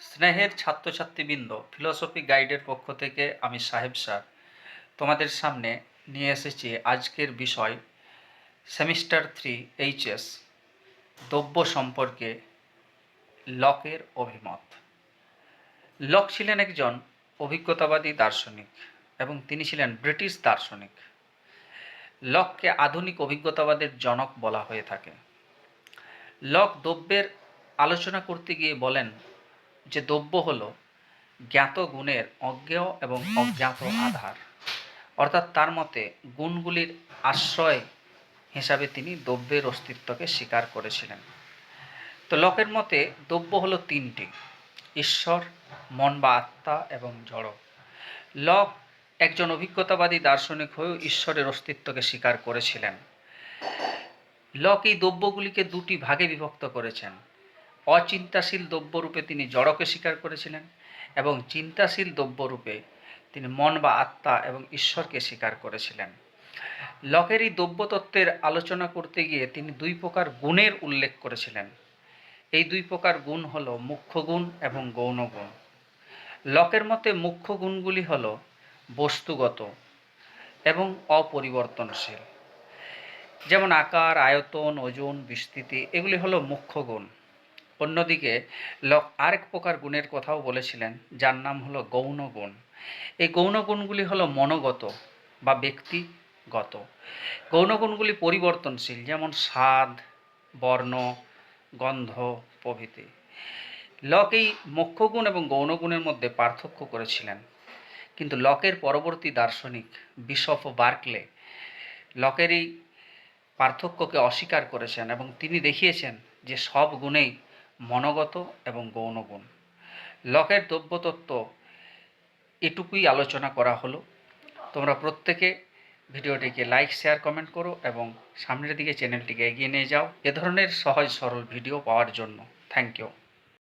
স্নেহের ছাত্রছাত্রীবৃন্দ ফিলোসফি গাইডের পক্ষ থেকে আমি সাহেব স্যার তোমাদের সামনে নিয়ে এসেছি আজকের বিষয় সেমিস্টার থ্রি এইচএস, দ্রব্য সম্পর্কে লকের অভিমত। লক ছিলেন একজন অভিজ্ঞতাবাদী দার্শনিক এবং তিনি ছিলেন ব্রিটিশ দার্শনিক। লককে আধুনিক অভিজ্ঞতাবাদের জনক বলা হয়ে থাকে। লক দ্রব্যের আলোচনা করতে গিয়ে বলেন যে দ্রব্য হল জ্ঞাত গুণের অজ্ঞেয় এবং অজ্ঞাত আধার। অর্থাৎ তার মতে গুণগুলির আশ্রয় হিসাবে তিনি দ্রব্যের অস্তিত্বকে স্বীকার করেছিলেন। তো লকের মতে দ্রব্য হলো তিনটি, ঈশ্বর, মন বা আত্মা এবং জড়। লক একজন অভিজ্ঞতাবাদী দার্শনিক হয়েও ঈশ্বরের অস্তিত্বকে স্বীকার করেছিলেন। লক এই দ্রব্যগুলিকে দুটি ভাগে বিভক্ত করেছেন। অচিন্তাশীল দ্রব্যরূপে তিনি জড়কে স্বীকার করেছিলেন এবং চিন্তাশীল দ্রব্যরূপে তিনি মন বা আত্মা এবং ঈশ্বরকে স্বীকার করেছিলেন। লকের এই দ্রব্যতত্ত্বের আলোচনা করতে গিয়ে তিনি দুই প্রকার গুণের উল্লেখ করেছিলেন। এই দুই প্রকার গুণ হল মুখ্য গুণ এবং গৌণ গুণ। লকের মতে মুখ্য গুণগুলি হল বস্তুগত এবং অপরিবর্তনশীল। যেমন আকার, আয়তন, ওজন, বিস্তৃতি, এগুলি হলো মুখ্য গুণ। অন্যদিকে লক আরেক প্রকার গুণের কথাও বলেছিলেন, যার নাম হলো গৌণ গুণ। এই গৌণ গুণগুলি হলো মনোগত বা ব্যক্তিগত। গৌণ গুণগুলি পরিবর্তনশীল, যেমন স্বাদ, বর্ণ, গন্ধ, প্রভৃতি। লক এই মুখ্য গুণ এবং গৌণ গুণের মধ্যে পার্থক্য করেছিলেন। কিন্তু লকের পরবর্তী দার্শনিক বিশপ বার্কলে লকের এই পার্থক্যকে অস্বীকার করেছেন এবং তিনি দেখিয়েছেন যে সব গুণেই মনোগত এবং গৌণগুণ। লকের দ্রব্যতত্ত্ব এটুকুই আলোচনা করা হলো। তোমরা প্রত্যেকে ভিডিওটিকে লাইক, শেয়ার, কমেন্ট করো এবং সামনের দিকে চ্যানেলটিকে এগিয়ে নিয়ে যাও। এ ধরনের সহজ সরল ভিডিও পাওয়ার জন্য। Thank you.